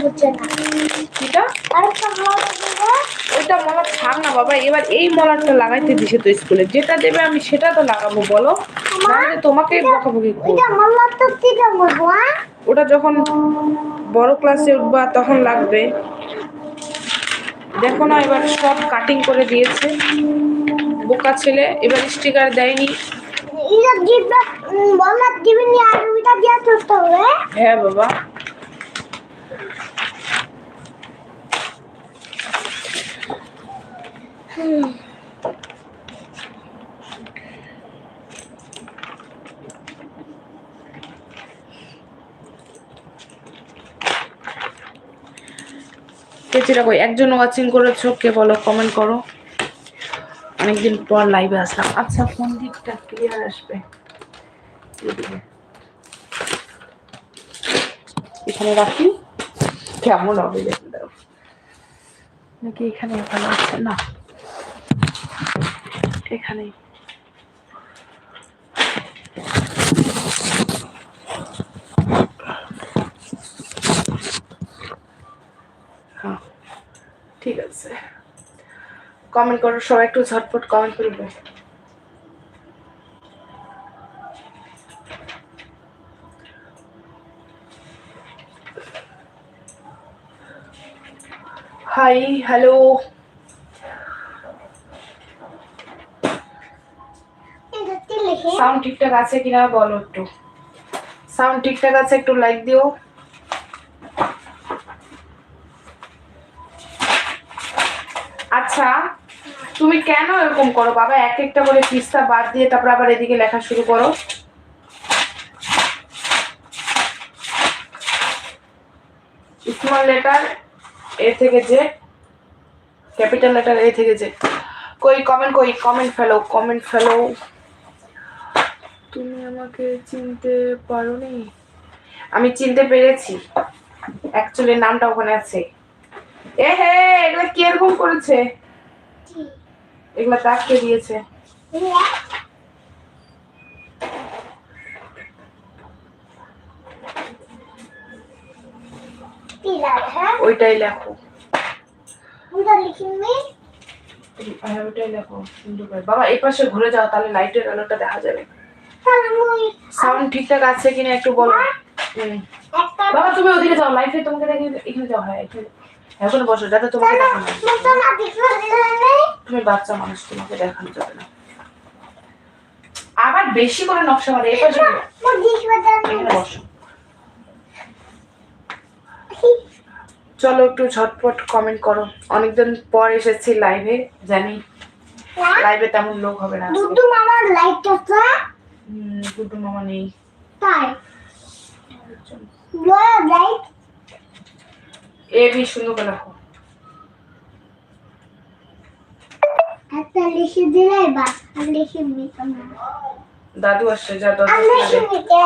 না। আরেকটা ওইটা মলার থাক না বাবা এবার এই মলারটা লাগাইতে দিছে তো স্কুলে। যেটা দেবে আমি সেটা তো লাগাবো বলো। তোমাকে বকাবকি করব। ওটা যখন বড় ক্লাসে উঠবা তখন লাগবে। দেখো না এবার সব কাটিং করে দিয়েছে। বোকা ছেলে এবার স্টিকার দেয়নি। হ্যাঁ বাবা। পেচিরা কই একজন ওয়াচিং করেছ? কে বলো কমেন্ট করো। অনেকদিন পর লাইভে আসলাম। আচ্ছা কোন দিকটা ক্লিয়ার আসবে। এখানে রাখি। কেমন হবে নাকি এখানে ভালো আছে? না। এখানেই। হ্যাঁ ঠিক আছে। কমেন্ট করো সবাই একটু ঝটপট কমেন্ট করবে হাই হ্যালো এটা কি লিখে সাউন্ড ঠিকঠাক আছে কিনা বলো একটু। সাউন্ড ঠিকঠাক আছে একটু লাইক দিও। আচ্ছা তুমি কেন এরকম করো? বাবা, এক একটা করে পিসটা বাদ দিয়ে তারপর আবার এদিকে লেখা শুরু করো। স্মল লেটার এ থেকে যে ক্যাপিটাল লেটার এ থেকে যে কই কমেন্ট কই কমেন্ট ফেলো কমেন্ট ফেলো তুমি আমাকে চিনতে পারোনি? আমি চিনতে পেরেছি। অ্যাকচুয়ালি নামটা ওখানে আছে। এ হে, এগুলো কি এরকম করেছে? এগুলা দাগকে দিয়েছে? ওইটাই লেখো। হ্যাঁ ওইটাই লেখো। বাবা, এই পাশে ঘুরে যাও, তাহলে লাইটের আলোটা দেখা যাবে। সাউন্ড ঠিকঠাক আছে কিনা একটু বলো। বাবা তুমি ওদিকে যাও লাইফে তোমাকে দেখে এখানে যাও হ্যাঁ এখন। বসো যাতে তোমাকে তুমি বাচ্চা মানুষ তোমাকে দেখানো যাবে না। আবার বেশি করে নকশা মারে বসো। চলো একটু ঝটপট কমেন্ট করো। অনেকদিন পর এসেছি লাইভে জানি। লাইভে তেমন লোক হবে না। দুদু মামার হুম, গুড্ডু মামা নেই। তাই? এ বি সুন্দর করে লেখো একটা লিখে দিলে বা আর লিখে নিতাম না দাদু আসছে যা দাদু নিতে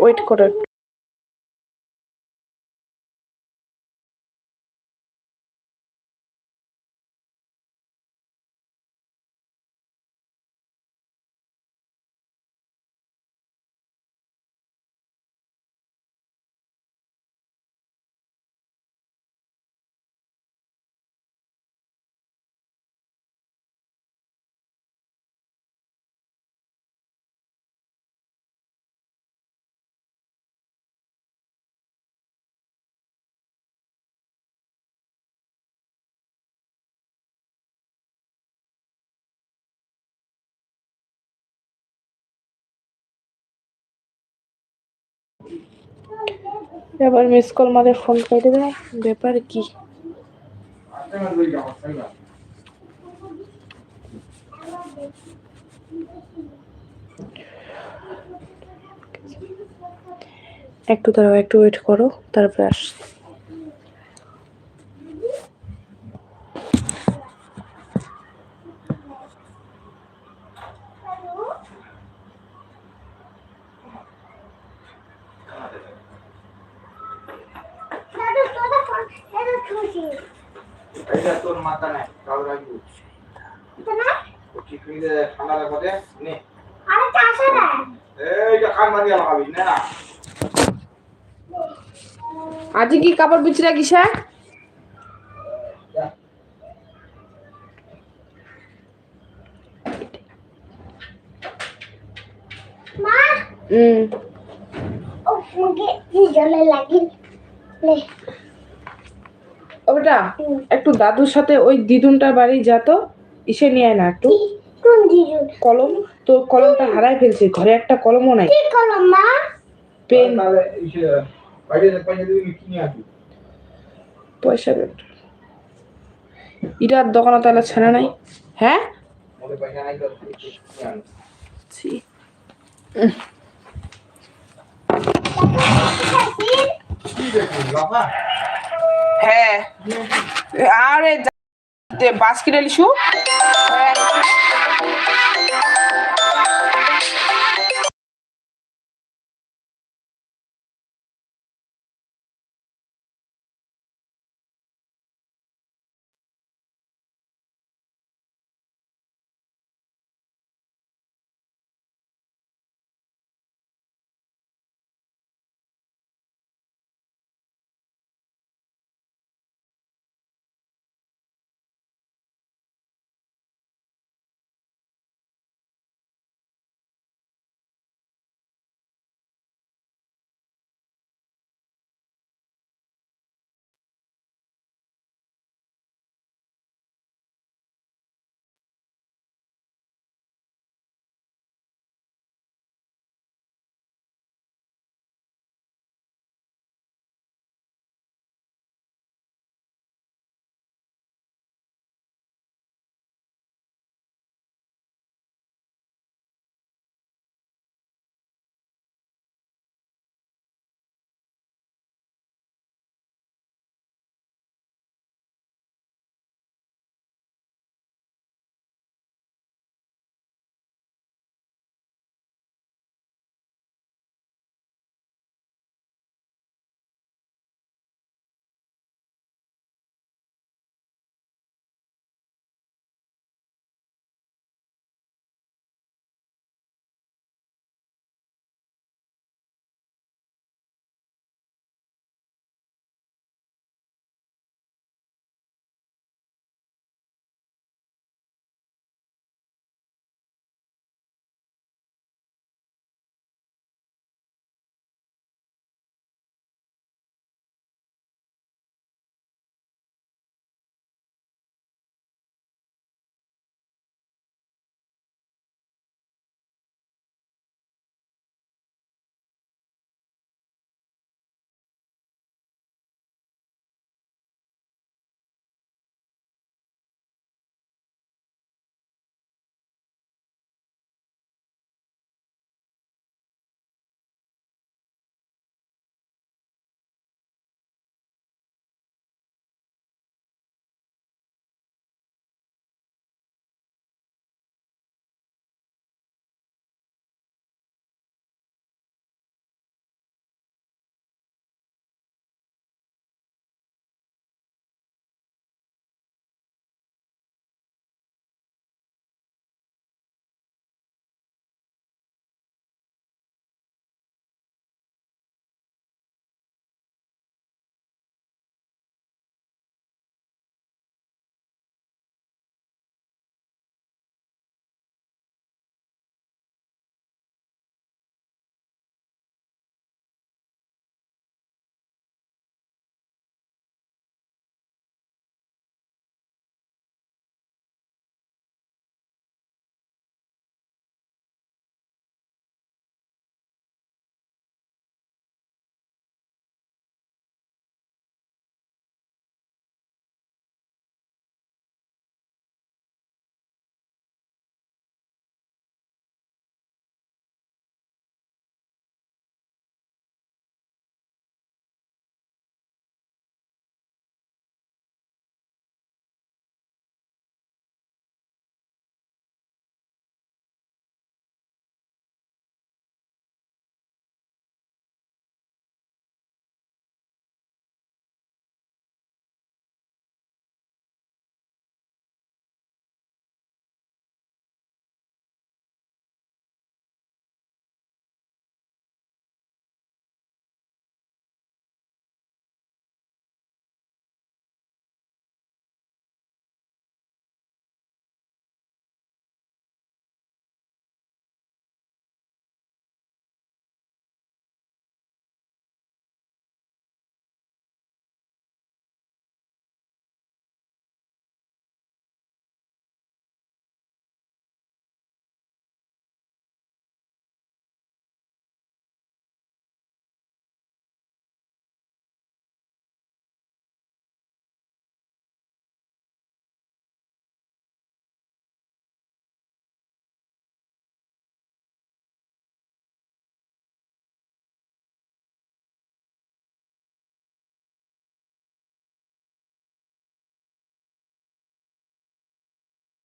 ওয়েট করো এবার মিস কল মারে ফোন কেটে দেয় ব্যাপার কি? একটু দাঁড়াও, একটু ওয়েট করো, তারপরে আস এটা তোর মাথা নাই রাখবি। এটা না? ও টিফিনে ঠান্ডা রাখতে নে। আরে কাছে না। এইটা কান মারিয়া লাগাবি না আজকে কি কাপড় বিচরা কিসা মা? হুম ও মুখে কি জলে লাগি লে ও বেটা একটু দাদুর সাথে ওই দিদুনটার বাড়ি যা তো ইসে নিয়ে না একটু। কলম? তো কলমটা হারাই ফেলছে ঘরে একটা কলমও নাই। কি করলাম মা? পেন। তাহলে ইসে বাইরে পয়সা বের ইটার দোকানে তাহলে ছানা নাই। হ্যাঁ? মনে হ্যাঁ। আরে বাস ইস্যু লিছু